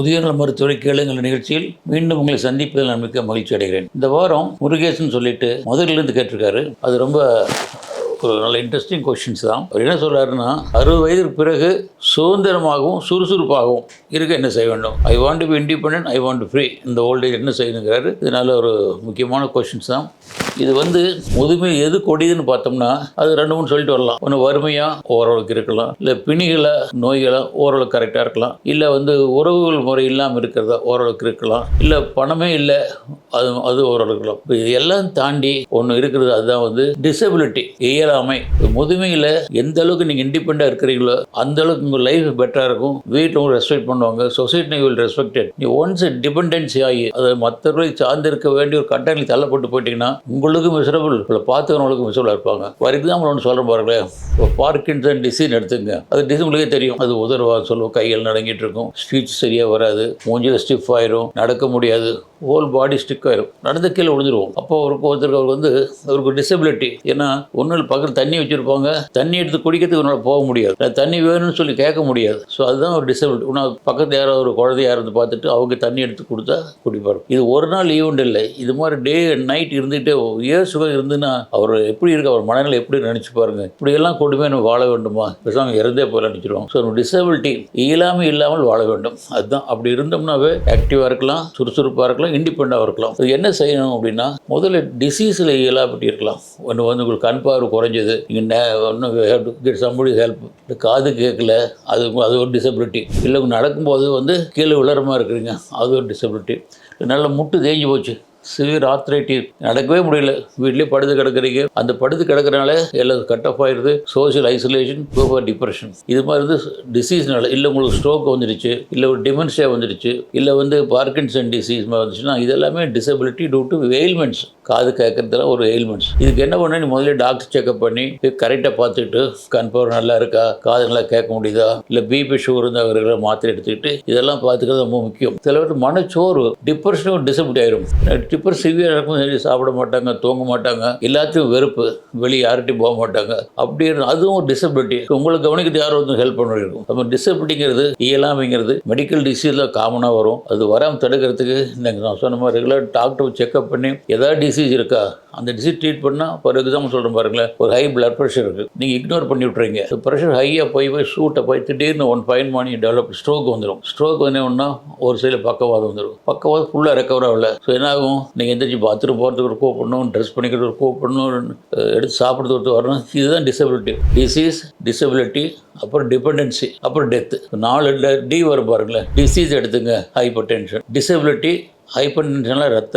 முதியோர் மருத்துவரை கேளுங்கள் நிகழ்ச்சியில் மீண்டும் உங்களை சந்திப்பதில் நான் மிக்க மகிழ்ச்சி அடைகிறேன். இந்த வாரம் முருகேசன் சொல்லிட்டு முதல்ல இருந்து கேட்டிருக்காரு. அது ரொம்ப ஒரு நல்ல இன்ட்ரெஸ்டிங் கொஷின்ஸ் தான். அவர் என்ன சொல்கிறாருன்னா அறுபது வயதுக்கு பிறகு சுதந்திரமாகவும் சுறுசுறுப்பாகவும் இருக்க என்ன செய்ய வேண்டும்? I want to be independent I want to free இந்த ஓல்டேஜ் என்ன செய்யணுங்கிறாரு. இது நல்ல ஒரு முக்கியமான கொஷின்ஸ் தான். இது வந்து முதுமை எது கொடிதுன்னு பார்த்தோம்னா அது ரெண்டு மூணு சொல்லிட்டு வரலாம். ஒன்று வறுமையாக ஓரளவுக்கு இருக்கலாம். இல்லை பிணிகளை நோய்களை ஓரளவுக்கு கரெக்டாக இருக்கலாம். இல்லை வந்து உறவுகள் முறை இல்லாமல் இருக்கிறதா ஓரளவுக்கு இருக்கலாம். இல்லை பணமே இல்லை அது அது ஓரளவுக்கு இருக்கலாம். இப்போ இது எல்லாம் தாண்டி ஒன்று இருக்கிறது அதுதான் வந்து டிசபிலிட்டி இயலாமை. முதுமையில் எந்த அளவுக்கு நீங்கள் இண்டிபெண்டாக இருக்கிறீங்களோ அந்த அளவுக்கு உங்கள் லைஃப் பெட்டராக இருக்கும். வீட்டில் ரெஸ்பெக்ட் பண்ணுவாங்க. சொசைட்டி வில் ரெஸ்பெக்டட் நீ ஒன்ஸ் டிபெண்டன்சி ஆகி அதை மற்றவர்களை சார்ந்து இருக்க வேண்டிய ஒரு கட்டளையில் தள்ளப்பட்டு போயிட்டீங்கன்னா உங்களுக்கு மிசரபிள் உங்களை பார்த்துக்கிறவங்களுக்கும் மிசரபிளாக இருப்பாங்க. ஃபார் எக்ஸாம்பிள் ஒன்று சொல்ல பாருங்களேன் இப்போ பார்க்கின்சன் டிசீஸ் எடுத்துங்க. அது டிசீஸ் உங்களுக்கே தெரியும். அது உதர்வா சொல்லுவோம். கைகள் நடங்கிட்டு இருக்கும். ஸ்பீச் சரியாக வராது. மூஞ்சில் ஸ்டிஃப் ஆயிரும். நடக்க முடியாது. ஹோல் பாடி ஸ்டிக் ஆயிரும். நடந்த கீழே விழுந்துருவோம். அப்போ அவருக்கு ஒருத்தருக்கு அவருக்கு வந்து அவருக்கு டிசபிலிட்டி ஏன்னா ஒன்றும் பக்கத்தில் தண்ணி வச்சுருப்பாங்க. தண்ணி எடுத்து குடிக்கிறதுக்கு உன்னால் போக முடியாது. தண்ணி வேணும்னு சொல்லி கேட்க முடியாது. ஸோ அதுதான் ஒரு டிசபிலிட்டி உன்னால் பக்கத்தில் யாராவது ஒரு குழந்தை இருந்து பார்த்துட்டு அவங்க தண்ணி எடுத்து கொடுத்தா குடிப்பார். இது ஒரு நாள் ஈவெண்ட் இல்லை. இது மாதிரி டே அண்ட் நைட் இருந்துகிட்டே இயர்ஸுகம் இருந்துன்னா அவர் எப்படி இருக்கு அவர் மனநிலை எப்படி நினச்சி பாருங்க. இப்படியெல்லாம் கொடுமே நம்ம வாழ வேண்டுமா? பேசாமல் இறந்தே போய் நினச்சிருவாங்க ஸோ டிசபிலிட்டி இயலாமல் இல்லாமல் வாழ வேண்டும். அதுதான். அப்படி இருந்தோம்னாவே ஆக்டிவாக இருக்கலாம் சுறுசுறுப்பாக இருக்கலாம். இண்டிபெண்ட்டாக இருக்கலாம். இது என்ன செய்யணும் அப்படின்னா முதல்ல டிசீஸில் இயலாப்பட்டி இருக்கலாம். ஒன்று வந்து உங்களுக்கு கண் பார்வை குறைஞ்சது. நீங்கள் கெட் சம்படி ஹெல்ப் இந்த காது கேட்கல அது அது ஒரு டிசபிலிட்டி இல்லை நடக்கும்போது வந்து கீழே விளரமாக இருக்கிறீங்க அது ஒரு டிசபிலிட்டி நல்ல முட்டு தேஞ்சு போச்சு. சிவியர் ஆர்த்ரைட்டிஸ் நடக்கவே முடியல. வீட்லேயே படுத்து கிடக்குறீங்க. அந்த படுத்து கிடக்கிறனால எல்லாம் கட் ஆஃப் ஆயிடுது சோஷியல் ஐசோலேஷன் கோபர் டிப்ரெஷன் இது மாதிரி வந்து டிசீஸ்னால இல்லை உங்களுக்கு ஸ்ட்ரோக் வந்துடுச்சு இல்லை ஒரு டிமென்ஷியா வந்துடுச்சு இல்லை வந்து பார்க்கின்சன் டிசீஸ் மாதிரி வந்துச்சுன்னா இதெல்லாமே டிசபிலிட்டி டூ டு எயில்மெண்ட்ஸ் காது கேட்கறதுல ஒரு எயில்மெண்ட்ஸ் இதுக்கு என்ன பண்ண நீ முதல்ல டாக்டர் செக்அப் பண்ணி கரெக்டாக பார்த்துட்டு கன்ஃபார்ம் நல்லா இருக்கா? காது நல்லா கேட்க முடியுதா? இல்லை பிபி சுகர் இருந்தால் இருக்கிற மாத்திரை எடுத்துக்கிட்டு இதெல்லாம் பார்த்துக்கிறது ரொம்ப முக்கியம். சில பேர் மனச்சோர்வு டிப்ரெஷனும் டிசபிலிட்டி ஆயிரும். டிப்பர் சிவியராக இருக்கும் சரி சாப்பிட மாட்டாங்க தூங்க மாட்டாங்க. எல்லாத்தையும் வெறுப்பு. வெளியே யார்கிட்டையும் போக மாட்டாங்க. அப்படி அதுவும் ஒரு டிசபிலிட்டி உங்களை கவனிக்கிறது யாரும் வந்து ஹெல்ப் பண்ணிருக்கும் நம்ம டிசபிலிட்டிங்கிறது இயலாமைங்கிறது மெடிக்கல் டிசீஸில் காமனாக வரும். அது வராமல் தடுக்கிறதுக்கு இந்த நான் சொன்ன மாதிரி ரெகுலர் டாக்டர் செக்அப் பண்ணி ஏதாவது டிசீஸ் இருக்கா? அந்த டிசீஸ் ட்ரீட் பண்ணால் ஃபார் எக்ஸாம்பிள் சொல்கிறேன் பாருங்களேன் ஒரு ஹை பிளட் ப்ரெஷர் இருக்குது நீங்கள் இக்னோர் பண்ணி விட்றீங்க ப்ரெஷர் ஹையாக போய் போய் ஷூட்டை போய் திடீர்னு ஒன் ஃபைன் மணி டெவலப் ஸ்ட்ரோக் வந்துடும் ஸ்ட்ரோக் வந்து ஒன்றா ஒரு சைடில் பக்கவாதம் வந்துடும் பக்கவாதம் ஃபுல்லாக ரெக்கவர் ஆகல. ஸோ என்ன ஆகும் நீங்கள் எந்திரிச்சு பாத்ரூம் போகிறதுக்கு ஒரு கூப்பிடணும் ட்ரெஸ் பண்ணிக்கிறது ஒரு கூப்பிடணும் எடுத்து சாப்பிட்றது ஒருத்தர் வரணும். இதுதான் டிசபிலிட்டி டிசீஸ் டிசபிலிட்டி அப்புறம் டிபெண்டன்சி அப்புறம் டெத்து நாலு டி வரும் பாருங்களேன். டிசீஸ் எடுத்துங்க ஹைப்பர் டென்ஷன் டிசபிலிட்டி ஹைப்பர் டென்ஷனில் ரத்த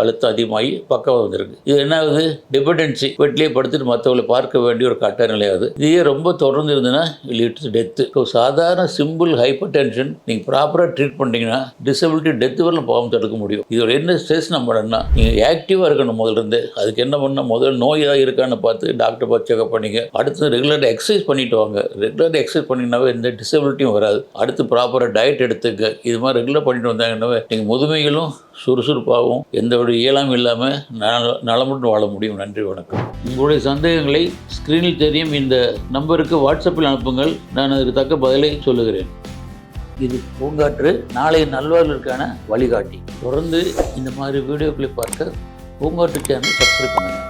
அழுத்தம் அதிகமாகி பக்கம் வந்திருக்கு. இது என்ன ஆகுது டிபெண்டன்சி வீட்டிலேயே படுத்துட்டு மற்றவங்களை பார்க்க வேண்டிய ஒரு கட்ட நிலையாகுது. இதே ரொம்ப தொடர்ந்து இருந்ததுன்னா லீட்ஸ் டெத்து ஸோ சாதாரண சிம்பிள் ஹைப்பர் டென்ஷன் நீங்கள் ப்ராப்பராக ட்ரீட் பண்ணிட்டீங்கன்னா டிசபிலிட்டி டெத் வரலாம் பாவம் தடுக்க முடியும். இதோட என்ன ஸ்ட்ரெஸ் நம்ம பண்ணணும்னா நீங்கள் ஆக்டிவாக இருக்கணும் முதல்ல இருந்து அதுக்கு என்ன பண்ணால் முதல்ல நோய் ஏதாவது இருக்கான்னு பார்த்து டாக்டர் பார்த்து செக்அப் பண்ணிங்க. அடுத்து ரெகுலராக எக்ஸசைஸ் பண்ணிட்டு வாங்க. ரெகுலராக எக்ஸசைஸ் பண்ணிங்கனாவே எந்த டிசபிலிட்டியும் வராது. அடுத்து ப்ராப்பராக டயட் எடுத்துக்க இது மாதிரி ரெகுலர் பண்ணிட்டு வந்தாங்கன்னாவே நீங்கள் முதுமைகளும் சுறுசுறுப்பாகவும் எந்த ஒரு இயலாமல் இல்லாமல் நலமுடன் வாழ முடியும். நன்றி வணக்கம். உங்களுடைய சந்தேகங்களை ஸ்க்ரீனில் தெரியும். இந்த நம்பருக்கு வாட்ஸ்அப்பில் அனுப்புங்கள். நான் அதற்கு தக்க பதிலை சொல்லுகிறேன். இது பூங்காற்று நாளைய நல்வாழ்வுக்கான வழிகாட்டி. தொடர்ந்து இந்த மாதிரி வீடியோக்களை பார்க்க பூங்காற்று சேனல் சப்ஸ்கிரைப் பண்ணுங்கள்